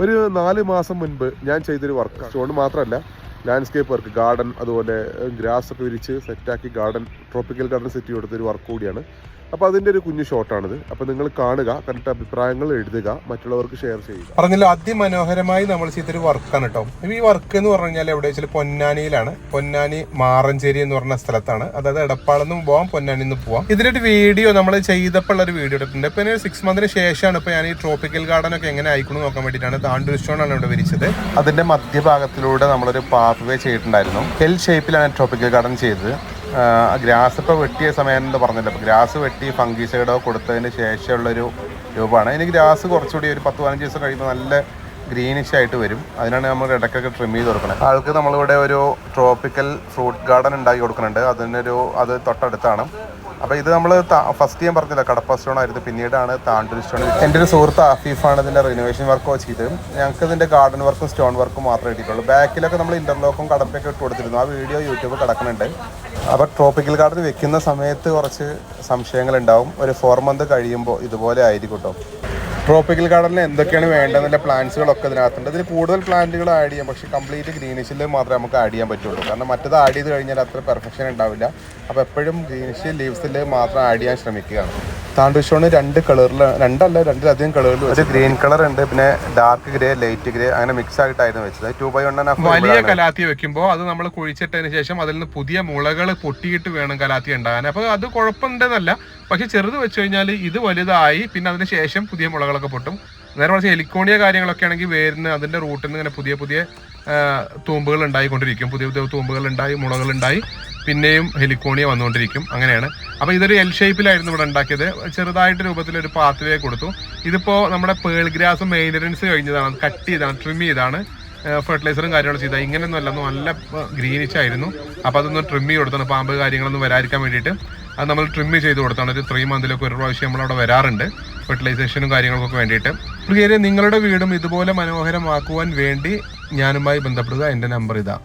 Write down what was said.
ഒരു നാല് മാസം മുൻപ് ഞാൻ ചെയ്തൊരു വർക്ക് അതുകൊണ്ട് മാത്രമല്ല ലാൻഡ്സ്കേപ്പ് വർക്ക് ഗാർഡൻ അതുപോലെ ഗ്രാസ് ഒക്കെ വിരിച്ച് സെറ്റാക്കി ഗാർഡൻ ട്രോപ്പിക്കൽ ഗാർഡൻ കൊടുത്ത ഒരു വർക്ക് കൂടിയാണ്. അപ്പോൾ അതിന്റെ ഒരു കുഞ്ഞു ഷോട്ടാണിത് അപ്പോൾ നിങ്ങൾ കാണുക കണ്ടിട്ട് അഭിപ്രായങ്ങൾ എഴുതുക മറ്റുള്ളവർക്ക് ഷെയർ ചെയ്യുക. പറഞ്ഞല്ലോ അതിമനോഹരമായി നമ്മൾ ചെയ്തൊരു വർക്കാണ് കേട്ടോ ഈ വർക്ക് എന്ന് പറഞ്ഞു കഴിഞ്ഞാൽ എവിടെ വെച്ചാൽ പൊന്നാനിയിലാണ്. പൊന്നാനി മാറഞ്ചേരി എന്ന് പറഞ്ഞ സ്ഥലത്താണ്. അതായത് എടപ്പാളെന്നും പോവാം പൊന്നാനിയിൽ നിന്ന് പോവാം. ഇതിനൊരു വീഡിയോ നമ്മൾ ചെയ്തപ്പോൾ ഉള്ള ഒരു വീഡിയോ എടുത്തിട്ടുണ്ട് ഇപ്പോൾ ഒരു സിക്സ് മന്തിന് ശേഷമാണ് ഇപ്പോൾ ഞാൻ ഈ ട്രോപ്പിക്കൽ ഗാർഡൻ ഒക്കെ എങ്ങനെ ആയിക്കണം നോക്കാൻ വേണ്ടിയിട്ടാണ് താണ്ടൂർ സ്റ്റോൺ ആണ് ഇവിടെ വിരിച്ചത്. അതിന്റെ മധ്യഭാഗത്തിലൂടെ നമ്മളൊരു പാത്ത് വേ ചെയ്തിട്ടുണ്ടായിരുന്നു എൽ ഷേപ്പിലാണ് ട്രോപ്പിക്കൽ ഗാർഡൻ ചെയ്തത്. ഗ്രാസ് ഇപ്പോൾ വെട്ടിയ സമയം എന്ന് പറഞ്ഞില്ല. അപ്പോൾ ഗ്രാസ് വെട്ടി ഫംഗിസൈഡോ കൊടുത്തതിന് ശേഷമുള്ളൊരു രൂപമാണ്. ഇനി ഗ്രാസ് കുറച്ചുകൂടി ഒരു പത്ത് പതിനഞ്ച് ദിവസം കഴിയുമ്പോൾ നല്ല ഗ്രീനിഷ് ആയിട്ട് വരും. അതിനാണ് നമ്മൾ ഇടയ്ക്കൊക്കെ ട്രിം ചെയ്ത് കൊടുക്കുന്നത് ആൾക്ക് നമ്മളിവിടെ ഒരു ട്രോപ്പിക്കൽ ഫ്രൂട്ട് ഗാർഡൻ ഉണ്ടാക്കി കൊടുക്കുന്നുണ്ട്. അതിനൊരു അത് തൊട്ടടുത്താണ്. അപ്പോൾ ഇത് നമ്മൾ ഫസ്റ്റ് ഞാൻ പറഞ്ഞില്ല കടപ്പ സ്റ്റോൺ ആയിരുന്നു. പിന്നീടാണ് താണ്ടൂർ സ്റ്റോൺ. എന്റെ ഒരു സുഹൃത്ത് ആഫീഫാണ് ഇതിന്റെ റിനോവേഷൻ വർക്ക് ചെയ്ത് ഞങ്ങൾക്ക് ഇതിന്റെ ഗാർഡൻ വർക്കും സ്റ്റോൺ വർക്കും മാത്രമേ കിട്ടിയിട്ടുള്ളൂ. ബാക്കിലൊക്കെ നമ്മൾ ഇന്റർലോക്കും കടപ്പൊക്കെ ഇട്ട് കൊടുത്തിരുന്നു. ആ വീഡിയോ യൂട്യൂബ് കിടക്കുന്നുണ്ട്. അപ്പോൾ ട്രോപ്പിക്കൽ ഗാർഡൻ വെക്കുന്ന സമയത്ത് കുറച്ച് സംശയങ്ങൾ ഉണ്ടാവും ഒരു ഫോർ മന്ത് കഴിയുമ്പോൾ ഇതുപോലെ ആയിരിക്കും കേട്ടോ ട്രോപ്പിക്കൽ ഗാർഡനിൽ എന്തൊക്കെയാണ് വേണ്ടതെന്നുള്ള പ്ലാന്റ്സുകളൊക്കെ ഇതിനകത്തുണ്ട്. ഇതിൽ കൂടുതൽ പ്ലാന്റുകൾ ആഡ് ചെയ്യാം. പക്ഷേ കംപ്ലീറ്റ് ഗ്രീനിഷിൽ മാത്രമേ നമുക്ക് ആഡ് ചെയ്യാൻ പറ്റുള്ളൂ. കാരണം മറ്റത് ആഡ് ചെയ്ത് കഴിഞ്ഞാൽ അത്ര പെർഫെക്ഷൻ ഉണ്ടാവില്ല. അപ്പോൾ എപ്പോഴും ഗ്രീനിഷ് ലീവ്സിൽ മാത്രം ആഡ് ചെയ്യാൻ ശ്രമിക്കുകയാണ്. താണ്ടുഷോണ് രണ്ട് കളറിൽ രണ്ടല്ല രണ്ടിലധികം കളറിൽ ഒരു ഗ്രീൻ കളർ ഉണ്ട് പിന്നെ ഡാർക്ക് ഗ്രേ ലൈറ്റ് ഗ്രേ അങ്ങനെ മിക്സ് ആയിട്ടായിരുന്നു വെച്ചത്. ടു ബൈ വൺ വലിയ കലാത്തി വെക്കുമ്പോൾ അത് നമ്മൾ കുഴിച്ചിട്ടതിന് ശേഷം അതിൽ നിന്ന് പുതിയ മുളകൾ പൊട്ടിയിട്ട് വേണം കലാത്തി ഉണ്ടാകാൻ. അപ്പോൾ അത് കുഴപ്പമുണ്ടെന്നല്ല. പക്ഷെ ചെറുത് വെച്ച് കഴിഞ്ഞാൽ ഇത് വലുതായി പിന്നെ അതിന് ശേഷം പുതിയ മുളകളൊക്കെ പൊട്ടും. നേരെ കുറച്ച് എലിക്കോണിയ കാര്യങ്ങളൊക്കെ ആണെങ്കിൽ വേരിന് അതിന്റെ റൂട്ടിൽ നിന്ന് ഇങ്ങനെ പുതിയ പുതിയ തൂമ്പുകൾ ഉണ്ടായിക്കൊണ്ടിരിക്കും. പുതിയ പുതിയ തൂമ്പുകൾ ഉണ്ടായി മുളകൾ ഉണ്ടായി. പിന്നെയും ഹെലിക്കോണിയ വന്നുകൊണ്ടിരിക്കും. അങ്ങനെയാണ്. അപ്പോൾ ഇതൊരു എൽ ഷേപ്പിലായിരുന്നു ഇവിടെ ഉണ്ടാക്കിയത്. ചെറുതായിട്ട് രൂപത്തിൽ ഒരു പാത്ത് വേ കൊടുത്തു. ഇതിപ്പോ നമ്മുടെ പേൾ ഗ്രാസ് മെയിന്റനൻസ് കഴിഞ്ഞതാണ്. കട്ട് ചെയ്താണ് ട്രിം ചെയ്താണ്. ഫെർട്ടിലൈസറും കാര്യങ്ങളും ചെയ്താൽ ഇങ്ങനെയൊന്നും അല്ല നല്ല ഗ്രീനിഷ് ആയിരുന്നു. അപ്പോൾ അതൊന്ന് ട്രിം ചെയ്ത് കൊടുത്താണ്. പാമ്പ് കാര്യങ്ങളൊന്നും വരാതിരിക്കാൻ വേണ്ടിയിട്ട്. അത് നമ്മൾ ട്രിം ചെയ്ത് കൊടുത്താണ്. ഒരു ത്രീ മന്തിലൊക്കെ ഒരു പ്രാവശ്യം നമ്മളവിടെ വരാറുണ്ട്. ഫെർട്ടിലൈസേഷനും കാര്യങ്ങൾക്കൊക്കെ വേണ്ടിയിട്ട്. പ്രിയരെ നിങ്ങളുടെ വീടും ഇതുപോലെ മനോഹരമാക്കുവാൻ വേണ്ടി ഞാനുമായി ബന്ധപ്പെടുക. എന്റെ നമ്പർ ഇതാ.